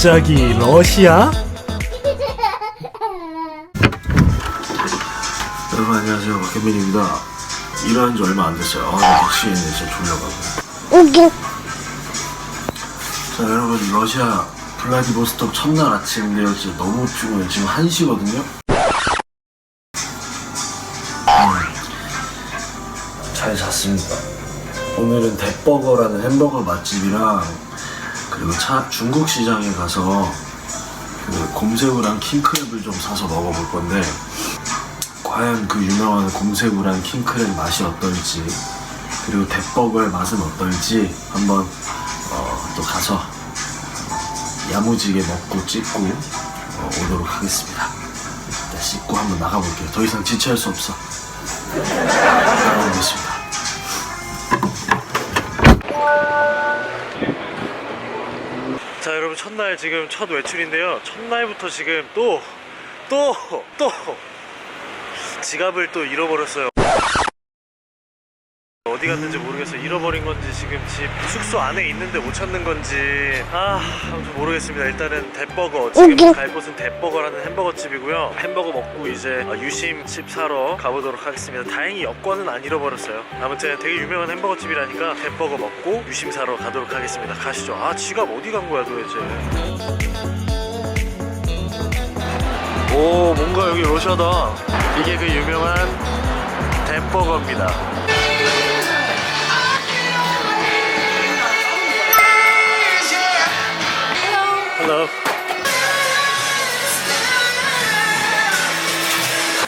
갑자기 러시아? 여러분 안녕하세요. 박현민입니다. 일어난 지 얼마 안 됐어요. 아 미치겠네 진짜 졸려가지고. 자 여러분 러시아 블라디보스톡 첫날 아침인데요 진짜 너무 피곤해요 지금 1시거든요? 잘 잤습니다. 오늘은 대버거라는 햄버거 맛집이랑 그리고 차 중국 시장에 가서 그 곰새우랑 킹크랩을 좀 사서 먹어볼 건데 과연 그 유명한 곰새우랑 킹크랩 맛이 어떨지 그리고 대버거의 맛은 어떨지 한번 어, 또 가서 야무지게 먹고 찍고 어, 오도록 하겠습니다. 일단 씻고 한번 나가볼게요. 더 이상 지체할 수 없어. 나가보겠습니다. 자 여러분 첫날 지금 첫 외출인데요. 첫날부터 지금 또 또, 또 지갑을 또 잃어버렸어요 어디 갔는지 모르겠어요 잃어버린 건지 지금 집 숙소 안에 있는데 못 찾는 건지. 아 아무튼 모르겠습니다. 일단은 대버거. 지금 갈 곳은 대버거라는 햄버거 집이고요. 햄버거 먹고 이제 아, 유심 칩 사러 가보도록 하겠습니다. 다행히 여권은 안 잃어버렸어요. 아무튼 되게 유명한 햄버거 집이라니까 대버거 먹고 유심 사러 가도록 하겠습니다. 가시죠. 아 지갑 어디 간 거야 도대체? 오 뭔가 여기 러시아다. 이게 그 유명한 댐버거입니다 Hello.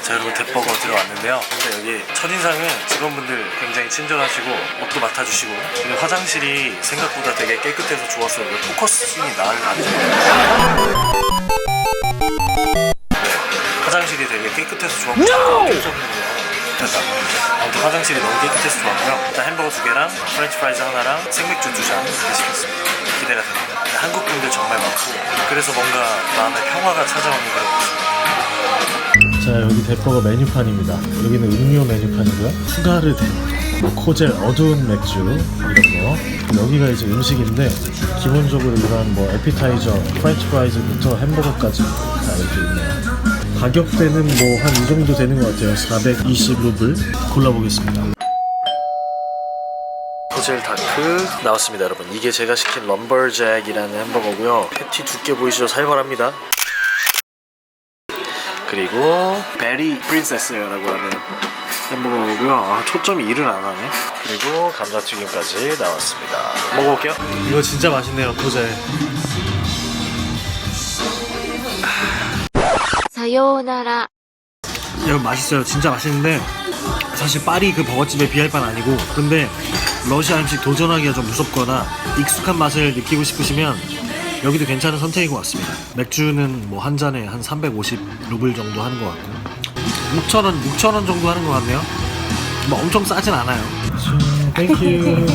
자 여러분 대버거 들어왔는데요. 근데 여기 첫인상은 직원분들 굉장히 친절하시고 옷도 맡아주시고 근데 화장실이 생각보다 되게 깨끗해서 좋았어요. 왜 포커싱이 나안 좋아요 네, 화장실이 되게 깨끗해서 좋았고 없었는데요 됐다 아무튼 화장실이 너무 깨끗해서 좋았고요. 일단 햄버거 두 개랑 프렌치 프라이즈 하나랑 생맥주 두 잔 시켰습니다. 기대가 됩니다 한국 분들 정말 많고. 그래서 뭔가 마음에 평화가 찾아오는 그런 모습. 자 여기 대버거 메뉴판입니다. 여기는 음료 메뉴판이고요. 후가르데 뭐 코젤 어두운 맥주 이런 거 여기가 이제 음식인데 기본적으로 이런 뭐 에피타이저 프렌치 프라이즈부터 햄버거까지 다 이렇게 있네요. 가격대는 뭐 한 이 정도 되는 것 같아요. 420루블 골라보겠습니다 퍼즐 다크 나왔습니다 여러분. 이게 제가 시킨 럼벌잭이라는 햄버거고요. 패티 두께 보이시죠? 살벌합니다. 그리고 베리 프린세스라고 하는 햄버거고요. 아, 초점이 일을 안 하네. 그리고 감자튀김까지 나왔습니다. 먹어볼게요. 이거 진짜 맛있네요 도저히 사요나라. 여러분 맛있어요. 진짜 맛있는데 사실 파리 그 버거집에 비할 바는 아니고 근데 러시아 음식 도전하기가 좀 무섭거나 익숙한 맛을 느끼고 싶으시면 여기도 괜찮은 선택인 것 같습니다 맥주는 뭐 한 잔에 한 350 루블 정도 하는 것 같고 6,000원 6,000원 정도 하는 것 같네요 뭐 엄청 싸진 않아요 땡큐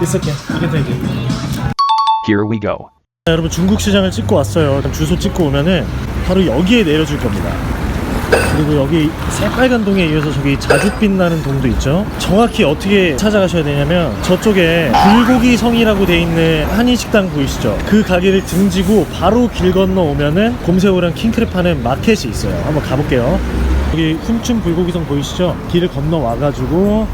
It's okay. You can take it. Here we go. 자, 여러분 중국 시장을 찍고 왔어요. 주소 찍고 오면은 바로 여기에 내려줄 겁니다. 그리고 여기 새빨간 동에 이어서 저기 자줏빛 나는 동도 있죠. 정확히 어떻게 찾아가셔야 되냐면 저쪽에 불고기 성이라고 돼 있는 한인 식당 보이시죠? 그 가게를 등지고 바로 길 건너 오면은 곰새우랑 킹크랩 파는 마켓이 있어요. 한번 가볼게요. 여기 훔춘 불고기 성 보이시죠? 길을 건너 와가지고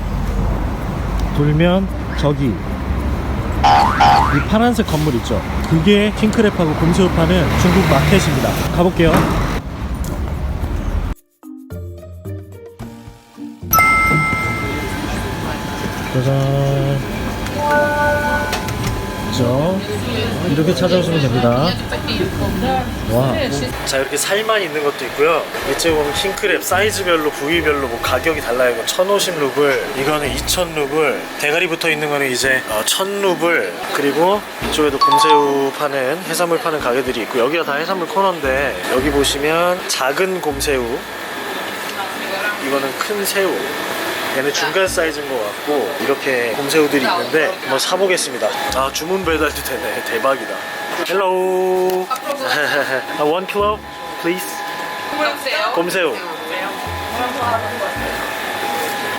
돌면 저기 이 파란색 건물 있죠? 그게 킹크랩하고 곰새우 파는 중국 마켓입니다. 가볼게요. 짜잔. 그죠? 이렇게 찾아오시면 됩니다. 와. 자, 이렇게 살만 있는 것도 있고요. 이쪽에 보면 킹크랩 사이즈별로, 부위별로 뭐 가격이 달라요. 이거 1050 루블, 이거는 2000 루블, 대가리 붙어 있는 거는 이제 어, 1000 루블, 그리고 이쪽에도 곰새우 파는, 해산물 파는 가게들이 있고, 여기가 다 해산물 코너인데, 여기 보시면 작은 곰새우, 이거는 큰 새우, 얘는 중간 사이즈인 것 같고 이렇게 곰새우들이 있는데 한번 사보겠습니다 아 주문 배달도 되네 대박이다 헬로우 아, one kilo please 곰새우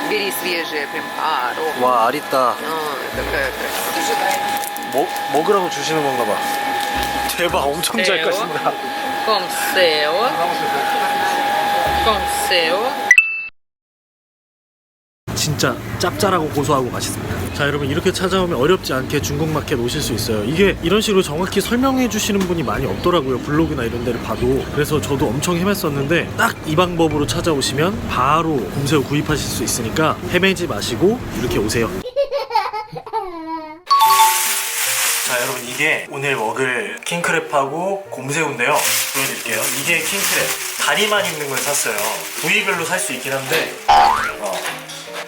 Бери свежее, прям пару. 와 알있다 Ой, такая красота. 먹, 먹으라고 주시는 건가 봐 대박 엄청 잘 Evo. 까신다. Com seu. Com seu. 진짜 짭짤하고 고소하고 맛있습니다. 자 여러분 이렇게 찾아오면 어렵지 않게 중국 마켓 오실 수 있어요. 이게 이런 식으로 정확히 설명해 주시는 분이 많이 없더라고요. 블로그나 이런 데를 봐도. 그래서 저도 엄청 헤맸었는데 딱 이 방법으로 찾아오시면 바로 곰새우 구입하실 수 있으니까 헤매지 마시고 이렇게 오세요. 자 여러분 이게 오늘 먹을 킹크랩하고 곰새우인데요 보여드릴게요 이게 킹크랩 다리만 있는 걸 샀어요 부위별로 살 수 있긴 한데 어,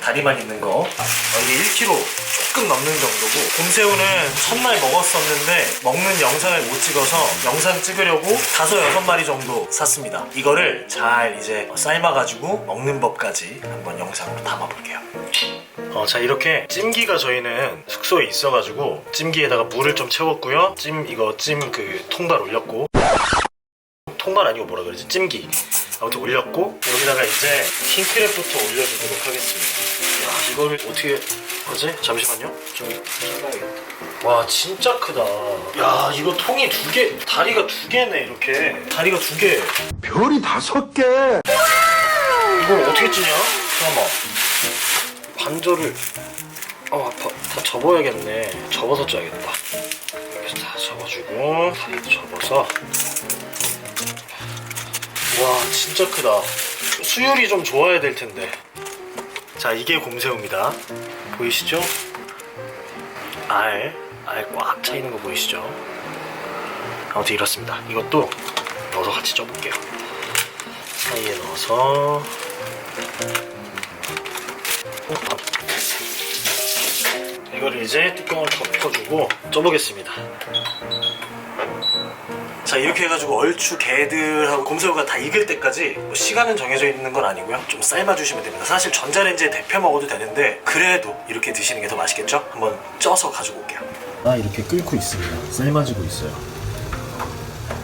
다리만 있는 거. 어, 이게 1kg 조금 넘는 정도고. 곰새우는 첫날 먹었었는데 먹는 영상을 못 찍어서 영상 찍으려고 다섯 여섯 마리 정도 샀습니다. 이거를 잘 이제 삶아가지고 먹는 법까지 한번 영상으로 담아볼게요. 어, 자 이렇게 찜기가 저희는 숙소에 있어가지고 찜기에다가 물을 좀 채웠고요. 찜 이거 찜 그 통발 올렸고. 통발 아니고 뭐라 그러지? 찜기 아무튼 올렸고 여기다가 이제 킹크랩부터 올려주도록 하겠습니다. 야 이거를 어떻게 하지? 잠시만요. 좀 잘라야겠다. 와 진짜 크다. 야 이거 통이 두 개, 다리가 두 개네 이렇게. 다리가 두 개. 별이 다섯 개. 이걸 어떻게 찌냐? 잠깐만. 관절을 어 아파 다 접어야겠네 접어서 쪄야겠다 이렇게 다 접어주고 다리도 접어서 와 진짜 크다. 수율이 좀 좋아야 될 텐데. 자 이게 곰새우입니다. 보이시죠? 알, 알 꽉 차 있는 거 보이시죠? 아무튼 이렇습니다. 이것도 넣어서 같이 쪄볼게요. 사이에 넣어서. 이거를 이제 뚜껑을 덮어주고 쪄보겠습니다. 자 이렇게 해가지고 얼추 개들하고 곰새우가 다 익을 때까지 뭐 시간은 정해져 있는 건 아니고요. 좀 삶아주시면 됩니다. 사실 전자레인지에 데펴 먹어도 되는데 그래도 이렇게 드시는 게 더 맛있겠죠? 한번 쪄서 가지고 올게요. 아 이렇게 끓고 있습니다. 삶아지고 있어요.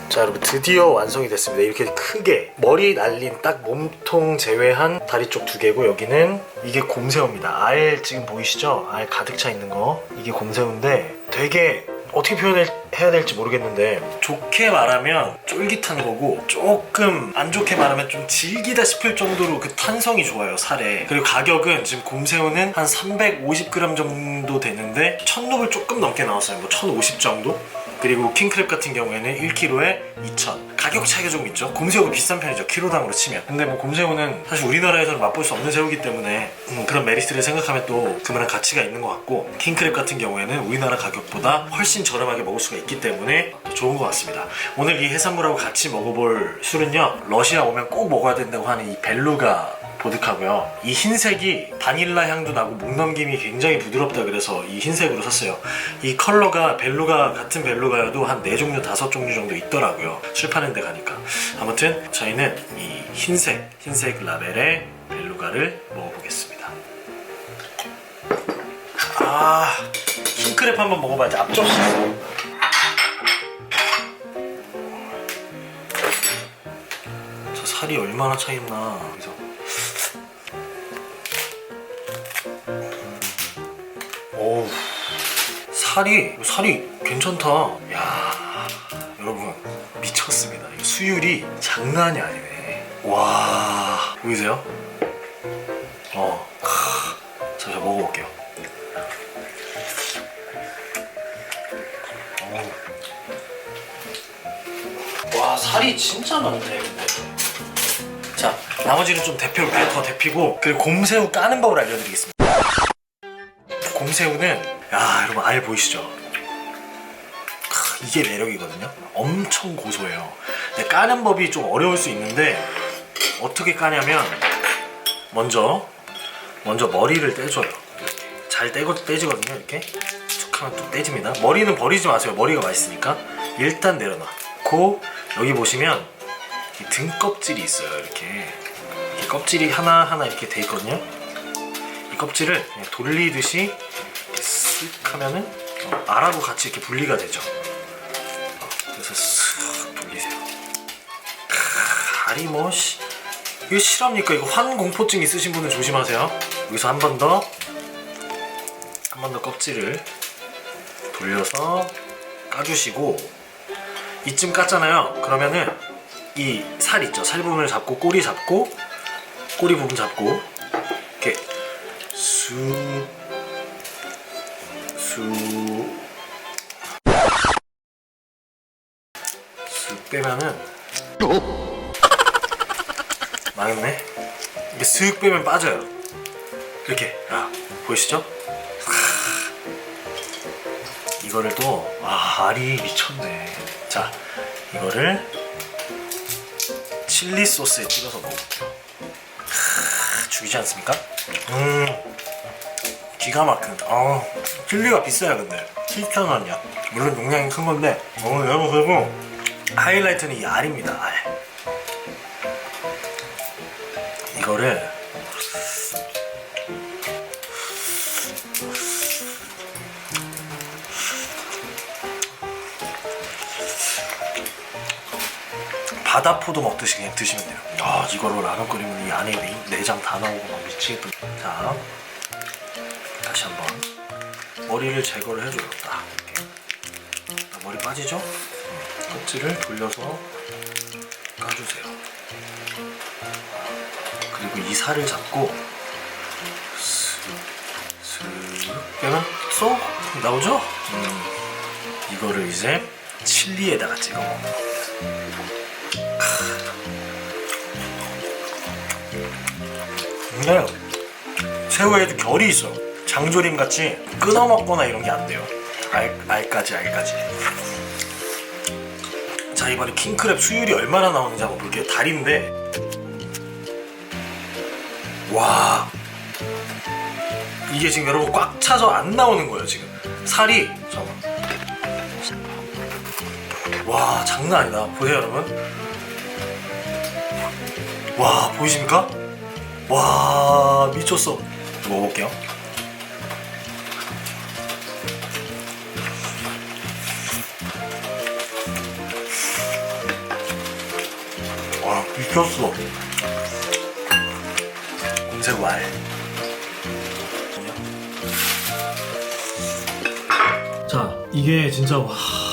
자 여러분 드디어 완성이 됐습니다. 이렇게 크게 머리 날린 딱 몸통 제외한 다리 쪽 두 개고 여기는 이게 곰새우입니다. 알 지금 보이시죠? 알 가득 차 있는 거. 이게 곰새우인데 되게 어떻게 표현해야 될지 모르겠는데 좋게 말하면 쫄깃한 거고 조금 안 좋게 말하면 좀 질기다 싶을 정도로 그 탄성이 좋아요 살에. 그리고 가격은 지금 곰새우는 한 350g 정도 되는데 1000루블 조금 넘게 나왔어요. 뭐 1050 정도? 그리고 킹크랩 같은 경우에는 1kg에 2,000 가격 차이가 좀 있죠? 곰새우가 비싼 편이죠 키로당으로 치면. 근데 뭐 곰새우는 사실 우리나라에서는 맛볼 수 없는 새우기 때문에 음, 그런 메리트를 생각하면 또 그만한 가치가 있는 것 같고 킹크랩 같은 경우에는 우리나라 가격보다 훨씬 저렴하게 먹을 수가 있기 때문에 좋은 것 같습니다. 오늘 이 해산물하고 같이 먹어볼 술은요 러시아 오면 꼭 먹어야 된다고 하는 이 벨루가 보드카고요. 이 흰색이 바닐라 향도 나고 목 넘김이 굉장히 부드럽다 그래서 이 흰색으로 샀어요. 이 컬러가 벨루가 같은 벨루가여도 한네 종류 다섯 종류 정도 있더라고요. 술 파는 데 가니까. 아무튼 저희는 이 흰색 흰색 라벨의 벨루가를 먹어보겠습니다. 아 킹크랩 한번 먹어봐야지 앞접시. 저 살이 얼마나 차 있나. 그래서 어우 살이 살이 괜찮다 야 여러분 미쳤습니다 이 수율이 장난이 아니네 와 보이세요? 어 크. 자, 제가 먹어볼게요. 와 살이 진짜 많네 자 나머지는 좀 데펴볼게요 더 데피고 그리고 곰새우 까는 법을 알려드리겠습니다 곰새우는 야 여러분 알 보이시죠? 크, 이게 매력이거든요. 엄청 고소해요. 근데 까는 법이 좀 어려울 수 있는데 어떻게 까냐면 먼저 먼저 머리를 떼줘요. 잘 떼고 떼지거든요. 이렇게 툭 하면 뚝 떼집니다. 머리는 버리지 마세요. 머리가 맛있으니까 일단 내려놔고 여기 보시면 이등 껍질이 있어요. 이렇게. 이렇게 껍질이 하나 하나 이렇게 돼 있거든요. 이 껍질을 돌리듯이 쓱 하면은 어, 알하고 같이 이렇게 분리가 되죠. 어, 그래서 쓱 돌리세요. 크, 알이 뭐 씨, 이거 실합니까? 이거 환공포증 있으신 분은 조심하세요. 여기서 한 번 더, 한 번 더 껍질을 돌려서 까주시고 이쯤 깠잖아요. 그러면은 이 살 있죠. 살 부분을 잡고 꼬리 잡고 꼬리 부분 잡고 이렇게 쑥 쑥, 쑥 빼면은 망했네. 이게 슥 빼면 빠져요. 이렇게 아 보이시죠? 이거를 또 아, 알이 미쳤네. 자, 이거를 칠리 소스에 찍어서 먹을게요. 크, 죽이지 않습니까? 음, 기가 막힌. 아, 칠리가 비싸요, 근데 7천 원이야. 물론 용량이 큰 건데, 어, 여러분 그리고 하이라이트는 이 알입니다. 알. 이거를 바다포도 먹듯이 그냥 드시면 돼요. 아 이거로 라면 끓이면 이 안에 내, 내장 다 나오고 막 미치겠다. 자 다시 한번 머리를 제거를 해줘요. 딱 이렇게 자, 머리 빠지죠? 음, 껍질을 돌려서 까주세요. 그리고 이 살을 잡고 슥슥 빼면 쏙 나오죠? 음, 이거를 이제 칠리에다가 찍어 먹는 근데 새우에도 결이 있어. 장조림 같이 끊어 먹거나 이런 게 안 돼요. 알, 알까지 알까지. 자 이번에 킹크랩 수율이 얼마나 나오는지 한번 볼게요. 다리인데 와 이게 지금 여러분 꽉 차서 안 나오는 거예요 지금 살이 잠깐 와 장난 아니다 보세요 여러분 와 보이십니까 와 미쳤어 먹어볼게요 와 미쳤어 공색 왈 자, 이게 진짜 와. 와.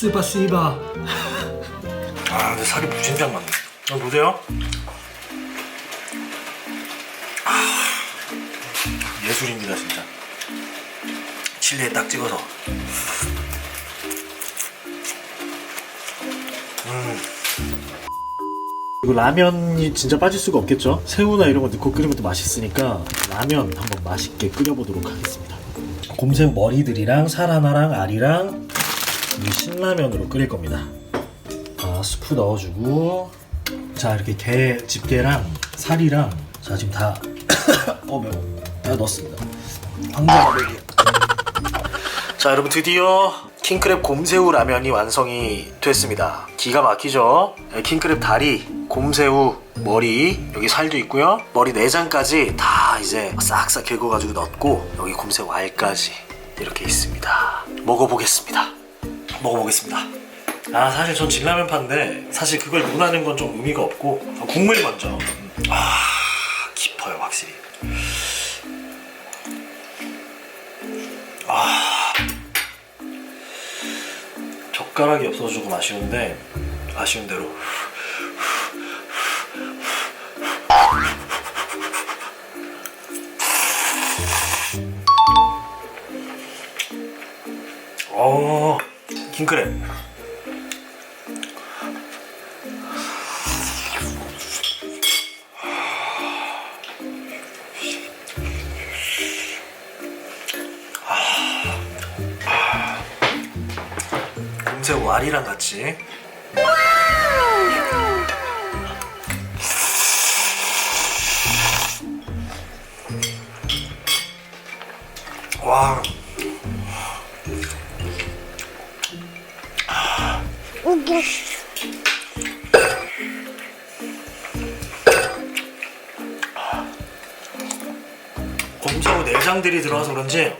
쓰바 쓰바. 아, 근데 살이 무진장 많네. 어, 보세요. 아, 예술입니다, 진짜. 칠리에 딱 찍어서. 음. 이거 라면이 진짜 빠질 수가 없겠죠? 새우나 이런 거 넣고 끓이면 또 맛있으니까 라면 한번 맛있게 끓여보도록 하겠습니다. 곰새우 머리들이랑 살 하나랑 알이랑 이 신라면으로 끓일 겁니다. 자, 스프 넣어주고 자 이렇게 게 집게랑 살이랑 자 지금 다 어, 매워. 다 넣었습니다. 황금알이 자 여러분 드디어 킹크랩 곰새우 라면이 완성이 됐습니다. 기가 막히죠? 네, 킹크랩 다리, 곰새우 머리 여기 살도 있고요. 머리 내장까지 다 이제 싹싹 긁어가지고 넣고 여기 곰새우 알까지 이렇게 있습니다. 먹어보겠습니다. 먹어보겠습니다. 아 사실 전 진라면 파인데 사실 그걸 논하는 건 좀 의미가 없고 국물 먼저. 음. 아 깊어요 확실히. 아 젓가락이 조금 아쉬운데 아쉬운 대로. 킹크랩. 곰새우 알이 우기. 곰새우 내장들이 들어와서 그런지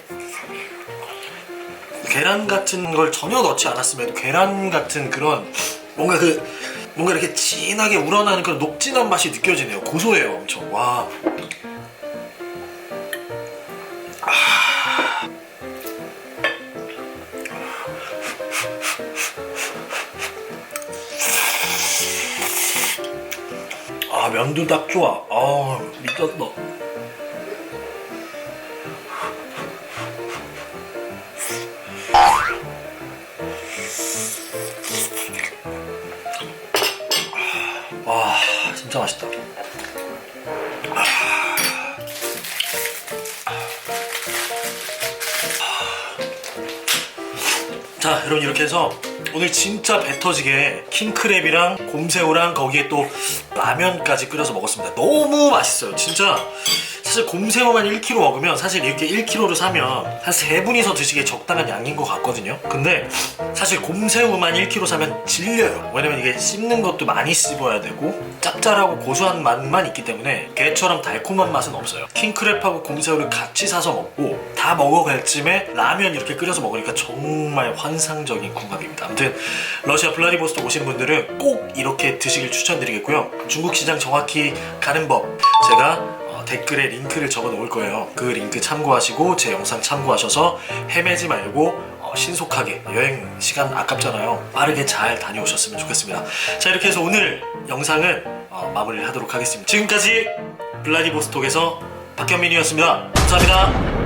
계란 같은 걸 전혀 넣지 않았음에도 계란 같은 그런 뭔가 그 뭔가 이렇게 진하게 우러나는 그런 녹진한 맛이 느껴지네요. 고소해요, 엄청. 와. 면도 딱 좋아. 아 미쳤다. 와 진짜 맛있다. 자 여러분 이렇게 해서 오늘 진짜 배 터지게 킹크랩이랑 곰새우랑 거기에 또 라면까지 끓여서 먹었습니다. 너무 맛있어요. 진짜 사실 곰새우만 1kg 먹으면 사실 이렇게 1kg를 사면 한 세 분이서 드시기에 적당한 양인 것 같거든요. 근데 사실 곰새우만 1kg 사면 질려요. 왜냐면 이게 씹는 것도 많이 씹어야 되고 짭짤하고 고소한 맛만 있기 때문에 게처럼 달콤한 맛은 없어요. 킹크랩하고 곰새우를 같이 사서 먹고 다 먹어갈 쯤에 라면 이렇게 끓여서 먹으니까 정말 환상적인 궁합입니다. 아무튼 러시아 블라디보스토크 오신 분들은 꼭 이렇게 드시길 추천드리겠고요. 중국 시장 정확히 가는 법 제가 어, 댓글에 링크를 적어 놓을 거예요. 그 링크 참고하시고 제 영상 참고하셔서 헤매지 말고 어, 신속하게 여행 시간 아깝잖아요. 빠르게 잘 다녀오셨으면 좋겠습니다. 자 이렇게 해서 오늘 영상은 어, 마무리를 하도록 하겠습니다. 지금까지 블라디보스톡에서 박현민이었습니다. 감사합니다.